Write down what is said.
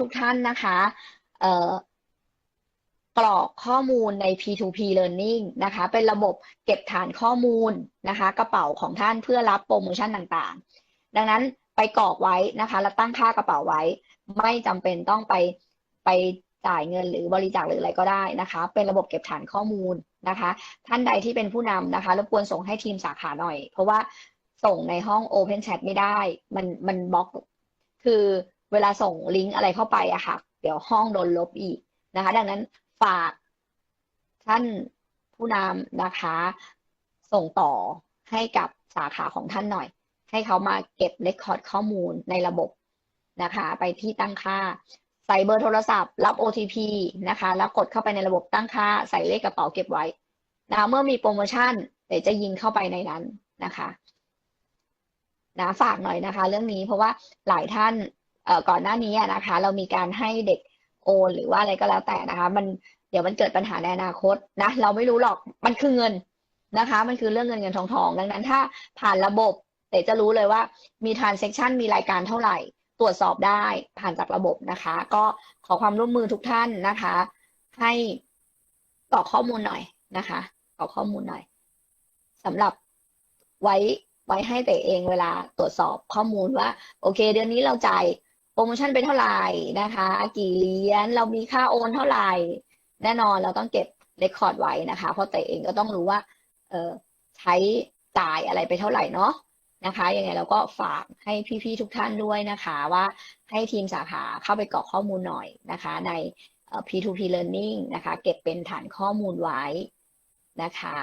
ทุกท่านนะคะเอ่อกรอกข้อมูลใน P2P Learning นะคะ เป็นระบบเก็บฐานข้อมูลนะคะ กระเป๋าของท่านเพื่อรับโปรโมชั่นต่างๆ ดังนั้นไปกรอกไว้นะคะ แล้วตั้งค่ากระเป๋าไว้ ไม่จำเป็นต้องไปไปจ่ายเงินหรือบริจาคหรืออะไรก็ได้นะคะ เป็นระบบเก็บฐานข้อมูลนะคะ ท่านใดที่เป็นผู้นำนะคะรบกวนส่งให้ทีมสาขาหน่อย เพราะว่าส่งในห้อง Open Chat ไม่ได้ มันมันบล็อก คือ เวลาส่งลิงก์อะไรเข้าไปอะค่ะ เดี๋ยวห้องโดนลบอีกนะคะ ดังนั้นฝากท่านผู้นำนะคะ ส่งต่อให้กับสาขาของท่านหน่อย ให้เขามาเก็บเรคคอร์ดข้อมูลในระบบนะคะ ไปที่ตั้งค่า ใส่เบอร์โทรศัพท์รับ OTP นะคะ แล้วกดเข้าไปในระบบตั้งค่า ใส่เลขกระเป๋าเก็บไว้นะคะเมื่อมีโปรโมชั่นเดี๋ยวจะยิงเข้าไปในนั้นนะคะนะฝากหน่อยนะคะ เรื่องนี้เพราะว่าหลายท่าน ก่อนหน้านี้นะคะ เรามีการให้เด็กโอนหรือว่าอะไรก็แล้วแต่นะคะ มันเดี๋ยวมันเกิดปัญหาในอนาคตนะเราไม่รู้หรอกมันคือเงินนะคะ มันคือเรื่องเงินเงินทองทองดังนั้นถ้าผ่านระบบเดี๋ยวจะรู้เลยว่ามี transaction มีรายการเท่าไหร่ ตรวจสอบได้ผ่านจากระบบนะคะ ก็ขอความร่วมมือทุกท่านนะคะ ให้กรอกข้อมูลหน่อยนะคะกรอกข้อมูลหน่อยสำหรับไว้ไว้ให้แต่เองเวลาตรวจสอบข้อมูลว่า โอเค เดือนนี้เราจ่าย โปรโมชั่นไปเท่าไหร่นะคะ กี่เหรียญเรามีค่าโอนเท่าไหร่แน่นอนเราต้องเก็บเรคคอร์ดไว้นะคะ เพราะแต่เองก็ต้องรู้ว่าเออใช้จ่ายอะไรไปเท่าไหร่เนาะนะคะยังไงเราก็ฝากให้พี่ๆทุกท่านด้วยนะคะว่าให้ทีมสาขาเข้าไปกรอกข้อมูลหน่อยนะคะใน P2P Learning นะคะ เก็บเป็นฐานข้อมูลไว้นะคะ